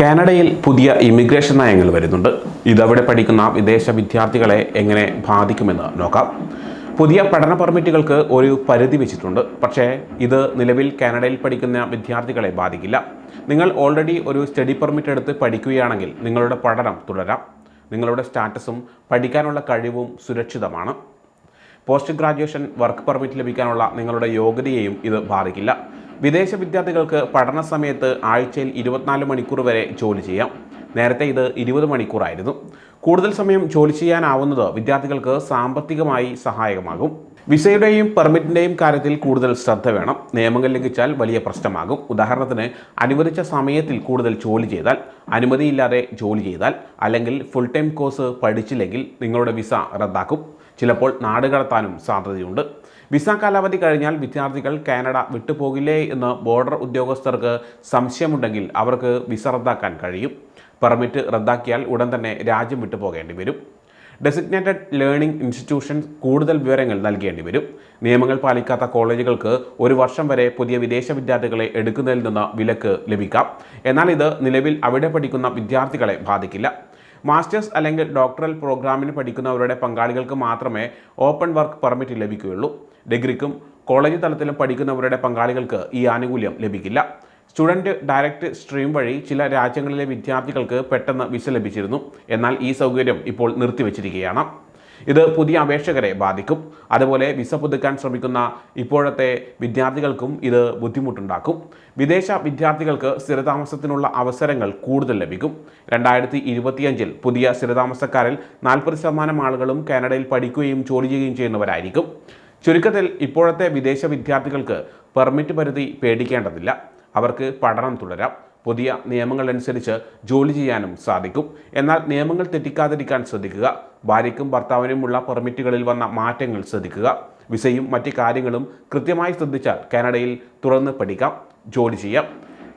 കാനഡയിൽ പുതിയ ഇമിഗ്രേഷൻ നയങ്ങൾ വരുന്നുണ്ട്. ഇതവിടെ പഠിക്കുന്ന വിദേശ വിദ്യാർത്ഥികളെ എങ്ങനെ ബാധിക്കുമെന്ന് നോക്കാം. പുതിയ പഠന പെർമിറ്റുകൾക്ക് ഒരു പരിധി വെച്ചിട്ടുണ്ട്. പക്ഷേ ഇത് നിലവിൽ കാനഡയിൽ പഠിക്കുന്ന വിദ്യാർത്ഥികളെ ബാധിക്കില്ല. നിങ്ങൾ ഓൾറെഡി ഒരു സ്റ്റഡി പെർമിറ്റ് എടുത്ത് പഠിക്കുകയാണെങ്കിൽ നിങ്ങളുടെ പഠനം തുടരാം. നിങ്ങളുടെ സ്റ്റാറ്റസും പഠിക്കാനുള്ള കഴിവും സുരക്ഷിതമാണ്. പോസ്റ്റ് ഗ്രാജുവേഷൻ വർക്ക് പെർമിറ്റ് ലഭിക്കാനുള്ള നിങ്ങളുടെ യോഗ്യതയെയും ഇത് ബാധിക്കില്ല. വിദേശ വിദ്യാർത്ഥികൾക്ക് പഠന സമയത്ത് ആഴ്ചയിൽ ഇരുപത്തിനാല് മണിക്കൂർ വരെ ജോലി ചെയ്യാം. നേരത്തെ ഇത് ഇരുപത് മണിക്കൂറായിരുന്നു. കൂടുതൽ സമയം ജോലി ചെയ്യാനാവുന്നത് വിദ്യാർത്ഥികൾക്ക് സാമ്പത്തികമായി സഹായകമാകും. വിസയുടെയും പെർമിറ്റിന്റെയും കാര്യത്തിൽ കൂടുതൽ ശ്രദ്ധ വേണം. നിയമങ്ങൾ ലംഘിച്ചാൽ വലിയ പ്രശ്നമാകും. ഉദാഹരണത്തിന് അനുവദിച്ച സമയത്തിൽ കൂടുതൽ ജോലി ചെയ്താൽ അനുമതിയില്ലാതെ ജോലി ചെയ്താൽ അല്ലെങ്കിൽ ഫുൾ ടൈം കോഴ്സ് പഠിച്ചില്ലെങ്കിൽ നിങ്ങളുടെ വിസ റദ്ദാക്കും. ചിലപ്പോൾ നാട് കടത്താനും സാധ്യതയുണ്ട്. വിസ കാലാവധി കഴിഞ്ഞാൽ വിദ്യാർത്ഥികൾ കാനഡ വിട്ടുപോകില്ലേ എന്ന് ബോർഡർ ഉദ്യോഗസ്ഥർക്ക് സംശയമുണ്ടെങ്കിൽ അവർക്ക് വിസ റദ്ദാക്കാൻ കഴിയും. പെർമിറ്റ് റദ്ദാക്കിയാൽ ഉടൻ തന്നെ രാജ്യം വിട്ടുപോകേണ്ടി വരും. ഡെസിഗ്നേറ്റഡ് ലേണിംഗ് ഇൻസ്റ്റിറ്റ്യൂഷൻ കൂടുതൽ വിവരങ്ങൾ നൽകേണ്ടി വരും. നിയമങ്ങൾ പാലിക്കാത്ത കോളേജുകൾക്ക് ഒരു വർഷം വരെ പുതിയ വിദേശ വിദ്യാർത്ഥികളെ എടുക്കുന്നതിൽ നിന്ന് വിലക്ക് ലഭിക്കാം. എന്നാൽ ഇത് നിലവിൽ അവിടെ പഠിക്കുന്ന വിദ്യാർത്ഥികളെ ബാധിക്കില്ല. മാസ്റ്റേഴ്സ് അല്ലെങ്കിൽ ഡോക്ടറൽ പ്രോഗ്രാമിന് പഠിക്കുന്നവരുടെ പങ്കാളികൾക്ക് മാത്രമേ ഓപ്പൺ വർക്ക് പെർമിറ്റ് ലഭിക്കുകയുള്ളൂ. ഡിഗ്രിക്കും കോളേജ് തലത്തിലും പഠിക്കുന്നവരുടെ പങ്കാളികൾക്ക് ഈ ആനുകൂല്യം ലഭിക്കില്ല. സ്റ്റുഡന്റ് ഡയറക്റ്റ് സ്ട്രീം വഴി ചില രാജ്യങ്ങളിലെ വിദ്യാർത്ഥികൾക്ക് പെട്ടെന്ന് വിസ ലഭിച്ചിരുന്നു. എന്നാൽ ഈ സൗകര്യം ഇപ്പോൾ നിർത്തിവെച്ചിരിക്കുകയാണ്. ഇത് പുതിയ അപേക്ഷകരെ ബാധിക്കും. അതുപോലെ വിസ പുതുക്കാൻ ശ്രമിക്കുന്ന ഇപ്പോഴത്തെ വിദ്യാർത്ഥികൾക്കും ഇത് ബുദ്ധിമുട്ടുണ്ടാക്കും. വിദേശ വിദ്യാർത്ഥികൾക്ക് സ്ഥിരതാമസത്തിനുള്ള അവസരങ്ങൾ കൂടുതൽ ലഭിക്കും. രണ്ടായിരത്തി ഇരുപത്തിയഞ്ചിൽ പുതിയ സ്ഥിരതാമസക്കാരിൽ നാൽപ്പത് ശതമാനം ആളുകളും കാനഡയിൽ പഠിക്കുകയും ജോലി ചെയ്യുകയും ചെയ്യുന്നവരായിരിക്കും. ചുരുക്കത്തിൽ ഇപ്പോഴത്തെ വിദേശ വിദ്യാർത്ഥികൾക്ക് പെർമിറ്റ് പരിധി പേടിക്കേണ്ടതില്ല. അവർക്ക് പഠനം തുടരാം. പുതിയ നിയമങ്ങൾ അനുസരിച്ച് ജോലി ചെയ്യാനും സാധിക്കും. എന്നാൽ നിയമങ്ങൾ തെറ്റിക്കാതിരിക്കാൻ ശ്രദ്ധിക്കുക. ഭാര്യയ്ക്കും ഭർത്താവിനുമുള്ള പെർമിറ്റുകളിൽ വന്ന മാറ്റങ്ങൾ ശ്രദ്ധിക്കുക. വിസയും മറ്റ് കാര്യങ്ങളും കൃത്യമായി ശ്രദ്ധിച്ചാൽ കാനഡയിൽ തുറന്ന് പഠിക്കാം. ജോലി ചെയ്യാം.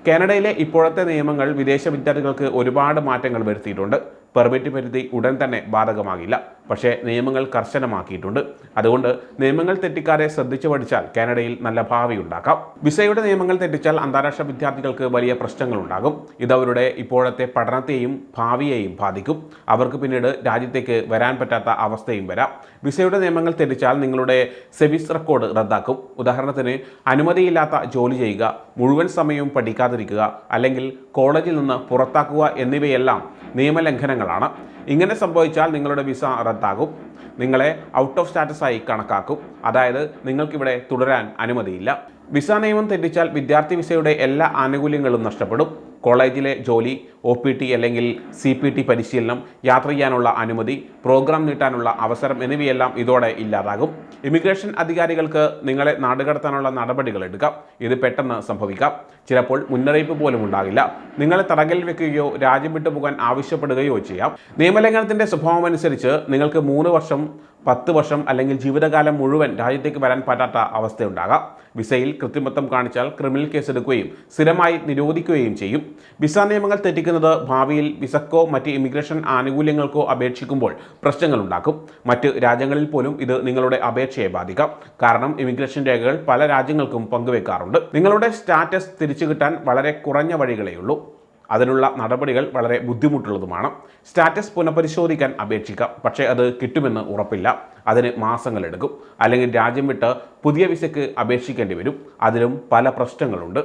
കാനഡയിലെ ഇപ്പോഴത്തെ നിയമങ്ങൾ വിദേശ വിദ്യാർത്ഥികൾക്ക് ഒരുപാട് മാറ്റങ്ങൾ വരുത്തിയിട്ടുണ്ട്. പെർമിറ്റ് പരിധി ഉടൻ തന്നെ ബാധകമാകില്ല. പക്ഷേ നിയമങ്ങൾ കർശനമാക്കിയിട്ടുണ്ട്. അതുകൊണ്ട് നിയമങ്ങൾ തെറ്റിക്കാരെ ശ്രദ്ധിച്ചു പഠിച്ചാൽ കാനഡയിൽ നല്ല ഭാവി ഉണ്ടാക്കാം. വിസയുടെ നിയമങ്ങൾ തെറ്റിച്ചാൽ അന്താരാഷ്ട്ര വിദ്യാർത്ഥികൾക്ക് വലിയ പ്രശ്നങ്ങൾ ഉണ്ടാകും. ഇതവരുടെ ഇപ്പോഴത്തെ പഠനത്തെയും ഭാവിയെയും ബാധിക്കും. അവർക്ക് പിന്നീട് രാജ്യത്തേക്ക് വരാൻ പറ്റാത്ത അവസ്ഥയും വരാം. വിസയുടെ നിയമങ്ങൾ തെറ്റിച്ചാൽ നിങ്ങളുടെ സെവിസ് റെക്കോർഡ് റദ്ദാക്കും. ഉദാഹരണത്തിന് അനുമതിയില്ലാത്ത ജോലി ചെയ്യുക മുഴുവൻ സമയവും പഠിക്കാതിരിക്കുക അല്ലെങ്കിൽ കോളേജിൽ നിന്ന് പുറത്താക്കുക എന്നിവയെല്ലാം നിയമലംഘനങ്ങളാണ്. ഇങ്ങനെ സംഭവിച്ചാൽ നിങ്ങളുടെ വിസ റദ്ദാകും. നിങ്ങളെ ഔട്ട് ഓഫ് സ്റ്റാറ്റസ് ആയി കണക്കാക്കും. അതായത് നിങ്ങൾക്കിവിടെ തുടരാൻ അനുമതിയില്ല. വിസ നിയമം തെറ്റിച്ചാൽ വിദ്യാർത്ഥി വിസയുടെ എല്ലാ ആനുകൂല്യങ്ങളും നഷ്ടപ്പെടും. കോളേജിലെ ജോലി ഒ പി ടി അല്ലെങ്കിൽ സി പി ടി പരിശീലനം യാത്ര ചെയ്യാനുള്ള അനുമതി പ്രോഗ്രാം നീട്ടാനുള്ള അവസരം എന്നിവയെല്ലാം ഇതോടെ ഇല്ലാതാകും. ഇമിഗ്രേഷൻ അധികാരികൾക്ക് നിങ്ങളെ നാടുകടത്താനുള്ള നടപടികൾ എടുക്കാം. ഇത് പെട്ടെന്ന് സംഭവിക്കാം. ചിലപ്പോൾ മുന്നറിയിപ്പ് പോലും ഉണ്ടാകില്ല. നിങ്ങളെ തടങ്കലിൽ വെക്കുകയോ രാജ്യം വിട്ടു പോകാൻ ആവശ്യപ്പെടുകയോ ചെയ്യാം. നിയമലംഘനത്തിന്റെ സ്വഭാവം അനുസരിച്ച് നിങ്ങൾക്ക് മൂന്ന് വർഷം പത്ത് വർഷം അല്ലെങ്കിൽ ജീവിതകാലം മുഴുവൻ രാജ്യത്തേക്ക് വരാൻ പറ്റാത്ത അവസ്ഥയുണ്ടാകാം. വിസയിൽ കൃത്രിമത്വം കാണിച്ചാൽ ക്രിമിനൽ കേസ് എടുക്കുകയും സ്ഥിരമായി നിരോധിക്കുകയും ചെയ്യും. വിസ നിയമങ്ങൾ തെറ്റിക്കുന്നത് ഭാവിയിൽ വിസക്കോ മറ്റ് ഇമിഗ്രേഷൻ ആനുകൂല്യങ്ങൾക്കോ അപേക്ഷിക്കുമ്പോൾ പ്രശ്നങ്ങളുണ്ടാക്കും. മറ്റ് രാജ്യങ്ങളിൽ പോലും ഇത് നിങ്ങളുടെ അപേക്ഷയെ ബാധിക്കാം. കാരണം ഇമിഗ്രേഷൻ രേഖകൾ പല രാജ്യങ്ങൾക്കും പങ്കുവെക്കാറുണ്ട്. നിങ്ങളുടെ സ്റ്റാറ്റസ് തിരിച്ചു കിട്ടാൻ വളരെ കുറഞ്ഞ വഴികളേയുള്ളൂ അതിനുള്ള നടപടികൾ വളരെ ബുദ്ധിമുട്ടുള്ളതുമാണ്. സ്റ്റാറ്റസ് പുനഃപരിശോധിക്കാൻ അപേക്ഷിക്കാം. പക്ഷേ അത് കിട്ടുമെന്ന് ഉറപ്പില്ല. അതിന് മാസങ്ങളെടുക്കും അല്ലെങ്കിൽ രാജ്യം വിട്ട് പുതിയ വിസയ്ക്ക് അപേക്ഷിക്കേണ്ടി വരും. അതിലും പല പ്രശ്നങ്ങളുണ്ട്.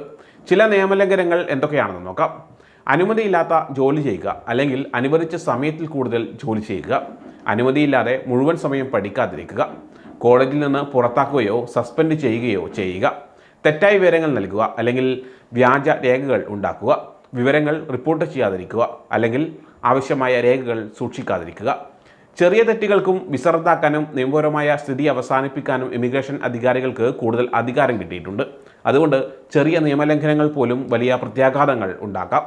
ചില നിയമലംഘനങ്ങൾ എന്തൊക്കെയാണെന്ന് നോക്കാം. അനുമതിയില്ലാത്ത ജോലി ചെയ്യുക അല്ലെങ്കിൽ അനുവദിച്ച സമയത്തിൽ കൂടുതൽ ജോലി ചെയ്യുക അനുമതിയില്ലാതെ മുഴുവൻ സമയം പഠിക്കാതിരിക്കുക കോളേജിൽ നിന്ന് പുറത്താക്കുകയോ സസ്പെൻഡ് ചെയ്യുകയോ ചെയ്യുക തെറ്റായ വിവരങ്ങൾ നൽകുക അല്ലെങ്കിൽ വ്യാജ രേഖകൾ ഉണ്ടാക്കുക വിവരങ്ങൾ റിപ്പോർട്ട് ചെയ്യാതിരിക്കുക അല്ലെങ്കിൽ ആവശ്യമായ രേഖകൾ സൂക്ഷിക്കാതിരിക്കുക. ചെറിയ തെറ്റുകൾക്കും വിസ റദ്ദാക്കാനും നിയമപരമായ സ്ഥിതി അവസാനിപ്പിക്കാനും ഇമിഗ്രേഷൻ അധികാരികൾക്ക് കൂടുതൽ അധികാരം കിട്ടിയിട്ടുണ്ട്. അതുകൊണ്ട് ചെറിയ നിയമലംഘനങ്ങൾ പോലും വലിയ പ്രത്യാഘാതങ്ങൾ ഉണ്ടാക്കാം.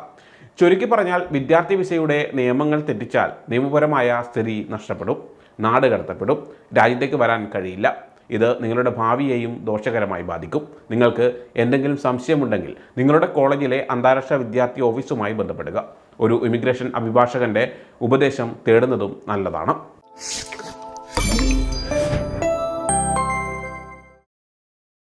ചുരുക്കി പറഞ്ഞാൽ വിദ്യാർത്ഥി വിസയുടെ നിയമങ്ങൾ തെറ്റിച്ചാൽ നിയമപരമായ സ്ഥിതി നഷ്ടപ്പെടും നാട് കടത്തപ്പെടും രാജ്യത്തേക്ക് വരാൻ കഴിയില്ല. ഇത് നിങ്ങളുടെ ഭാവിയെയും ദോഷകരമായി ബാധിക്കും. നിങ്ങൾക്ക് എന്തെങ്കിലും സംശയമുണ്ടെങ്കിൽ നിങ്ങളുടെ കോളേജിലെ അന്താരാഷ്ട്ര വിദ്യാർത്ഥി ഓഫീസുമായി ബന്ധപ്പെടുക. ഒരു ഇമിഗ്രേഷൻ അഭിഭാഷകന്റെ ഉപദേശം തേടുന്നതും നല്ലതാണ്.